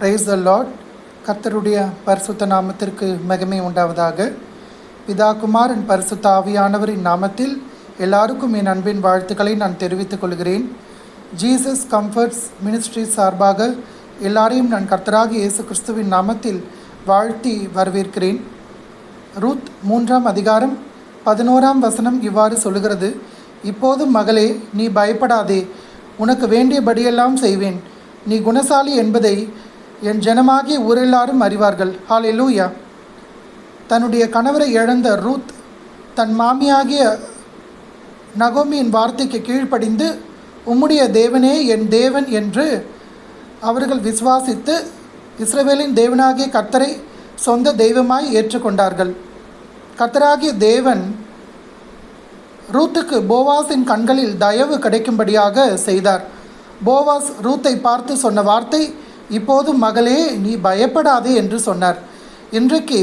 Praise the Lord கர்த்தருடைய பரிசுத்த நாமத்திற்கு மகிமை உண்டாவதாக. பிதா குமாரன் பரிசுத்த ஆவியானவரின் நாமத்தில் எல்லாருக்கும் என் அன்பின் வாழ்த்துக்களை நான் தெரிவித்துக் கொள்கிறேன். ஜீசஸ் கம்ஃபர்ட்ஸ் மினிஸ்ட்ரி சார்பாக எல்லாரையும் நான் கர்த்தராகி இயேசு கிறிஸ்துவின் நாமத்தில் வாழ்த்தி வரவேற்கிறேன். ரூத் மூன்றாம் அதிகாரம் பதினோராம் வசனம் இவ்வாறு சொல்லுகிறது. இப்போதும் மகளே நீ பயப்படாதே. உனக்கு வேண்டியபடியெல்லாம் செய்வேன். நீ குணசாலி என்பதை என் ஜனமாகிய ஊரெல்லாரும் அறிவார்கள். ஹாலே லூயா தன்னுடைய கணவரை இழந்த ரூத் தன் மாமியாகிய நகோமியின் வார்த்தைக்கு கீழ்ப்படிந்து உம்முடைய தேவனே என் தேவன் என்று அவர்கள் விசுவாசித்து இஸ்ரவேலின் தேவனாகிய கர்த்தரை சொந்த தெய்வமாய் ஏற்றுக்கொண்டார்கள். கர்த்தராகிய தேவன் ரூத்துக்கு போவாஸின் கண்களில் தயவு கிடைக்கும்படியாக செய்தார். போவாஸ் ரூத்தை பார்த்து சொன்ன வார்த்தை இப்போதும் மகளே நீ பயப்படாதே என்று சொன்னார். இன்றைக்கு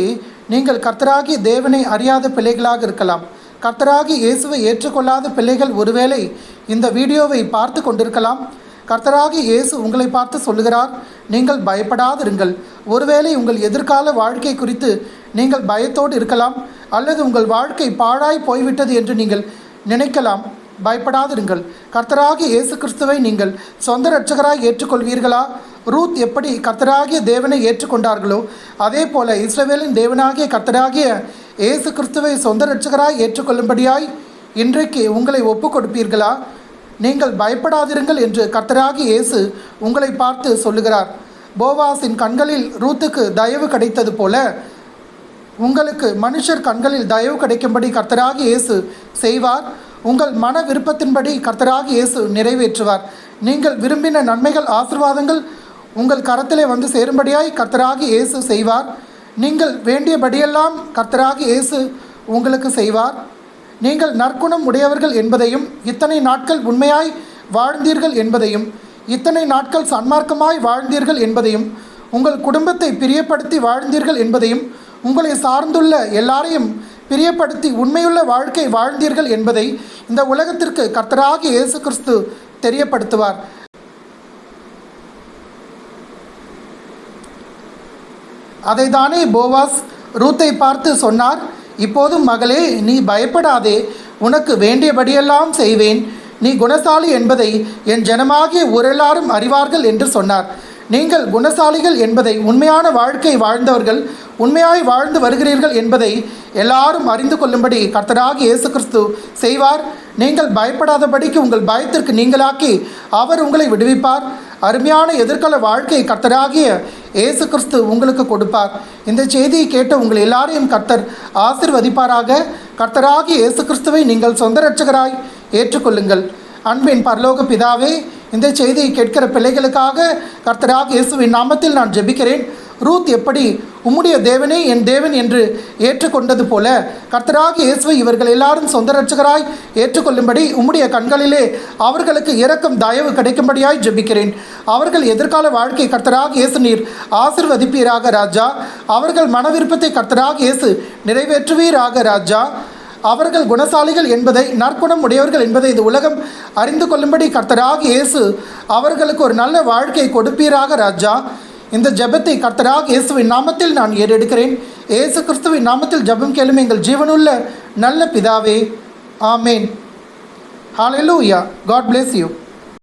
நீங்கள் கர்த்தராகி தேவனை அறியாத பிள்ளைகளாக இருக்கலாம். கர்த்தராகி இயேசுவை ஏற்றுக்கொள்ளாத பிள்ளைகள் ஒருவேளை இந்த வீடியோவை பார்த்து கொண்டிருக்கலாம். கர்த்தராகி இயேசு உங்களை பார்த்து சொல்லுகிறார் நீங்கள் பயப்படாதிருங்கள். ஒருவேளை உங்கள் எதிர்கால வாழ்க்கை குறித்து நீங்கள் பயத்தோடு இருக்கலாம் அல்லது உங்கள் வாழ்க்கை பாழாய் போய்விட்டது என்று நீங்கள் நினைக்கலாம். பயப்படாதிருங்கள். கர்த்தராகி இயேசு கிறிஸ்துவை நீங்கள் சொந்த இரட்சகராய் ஏற்றுக்கொள்வீர்களா? ரூத் எப்படி கர்த்தராகிய தேவனை ஏற்றுக்கொண்டார்களோ அதே போல இஸ்ரவேலின் தேவனாகிய கர்த்தராகிய இயேசு கிறிஸ்துவை சொந்த ரட்சகராய் ஏற்றுக்கொள்ளும்படியாய் இன்றைக்கு உங்களை ஒப்பு கொடுப்பீர்களா நீங்கள் பயப்படாதிருங்கள் என்று கர்த்தராகி இயேசு உங்களை பார்த்து சொல்லுகிறார். போவாஸின் கண்களில் ரூத்துக்கு தயவு கிடைத்தது போல உங்களுக்கு மனுஷர் கண்களில் தயவு கிடைக்கும்படி கர்த்தராகி இயேசு செய்வார். உங்கள் மன விருப்பத்தின்படி கர்த்தராகி இயேசு நிறைவேற்றுவார். நீங்கள் விரும்பின நன்மைகள் ஆசிர்வாதங்கள் உங்கள் கரத்திலே வந்து சேரும்படியாய் கர்த்தராகி இயேசு செய்வார். நீங்கள் வேண்டியபடியெல்லாம் கர்த்தராகி இயேசு உங்களுக்கு செய்வார். நீங்கள் நற்குணம் உடையவர்கள் என்பதையும் இத்தனை நாட்கள் உண்மையாய் வாழ்ந்தீர்கள் என்பதையும் இத்தனை நாட்கள் சன்மார்க்கமாய் வாழ்ந்தீர்கள் என்பதையும் உங்கள் குடும்பத்தை பிரியப்படுத்தி வாழ்ந்தீர்கள் என்பதையும் உங்களை சார்ந்துள்ள எல்லாரையும் பிரியப்படுத்தி உண்மையுள்ள வாழ்க்கை வாழ்ந்தீர்கள் என்பதை இந்த உலகத்திற்கு கர்த்தராகி இயேசு கிறிஸ்து தெரியப்படுத்துவார். அதைதானே போவாஸ் ரூத்தை பார்த்து சொன்னார் இப்போதும் மகளே நீ பயப்படாதே உனக்கு வேண்டியபடியெல்லாம் செய்வேன். நீ குணசாலி என்பதை என் ஜனமாகிய ஊரெல்லாரும் அறிவார்கள் என்று சொன்னார். நீங்கள் குணசாலிகள் என்பதை உண்மையான வாழ்க்கை வாழ்ந்தவர்கள் உண்மையாய் வாழ்ந்து வருகிறீர்கள் என்பதை எல்லாரும் அறிந்து கொள்ளும்படி கர்த்தராகி இயேசு கிறிஸ்து செய்வார். நீங்கள் பயப்படாதபடிக்கு உங்கள் பயத்திற்கு நீங்களாக்கி அவர் உங்களை விடுவிப்பார். அருமையான எதிர்கால வாழ்க்கை கர்த்தராகிய இயேசு கிறிஸ்து உங்களுக்கு கொடுப்பார். இந்த செய்தியை கேட்ட உங்கள் எல்லாரையும் கர்த்தர் ஆசிர்வதிப்பாராக. கர்த்தராகி இயேசு கிறிஸ்துவை நீங்கள் சொந்த ரட்சகராய் ஏற்றுக்கொள்ளுங்கள். அன்பின் பரலோக பிதாவே இந்த செய்தியை கேட்கிற பிள்ளைகளுக்காக கர்த்தராக இயேசுவின் நாமத்தில் நான் ஜெபிக்கிறேன். ரூத் எப்படி உம்முடைய தேவனே என் தேவன் என்று ஏற்றுக்கொண்டது போல கர்த்தராக இயேசுவை இவர்கள் எல்லாரும் சொந்த ரட்சகராய் ஏற்றுக்கொள்ளும்படி உம்முடைய கண்களிலே அவர்களுக்கு இரக்கம் தயவு கிடைக்கும்படியாய் ஜெபிக்கிறேன். அவர்கள் எதிர்கால வாழ்க்கை கர்த்தராக இயேசு நீர் ஆசிர்வதிப்பீராக ராஜா. அவர்கள் மன விருப்பத்தை கர்த்தராக இயேசு நிறைவேற்றுவீராக ராஜா. அவர்கள் குணசாலிகள் என்பதை நற்குணம் உடையவர்கள் என்பதை இந்த உலகம் அறிந்து கொள்ளும்படி கர்த்தராக இயேசு அவர்களுக்கு ஒரு நல்ல வாழ்க்கை கொடுப்பீராக ராஜா. இந்த ஜெபத்தை கர்த்தராக இயேசுவின் நாமத்தில் நான் ஏறெடுக்கிறேன். இயேசு கிறிஸ்துவின் நாமத்தில் ஜெபம் கேளும் எங்கள் ஜீவனுள்ள நல்ல பிதாவே. ஆமேன். ஹாலெலூயா காட் பிளேஸ் யூ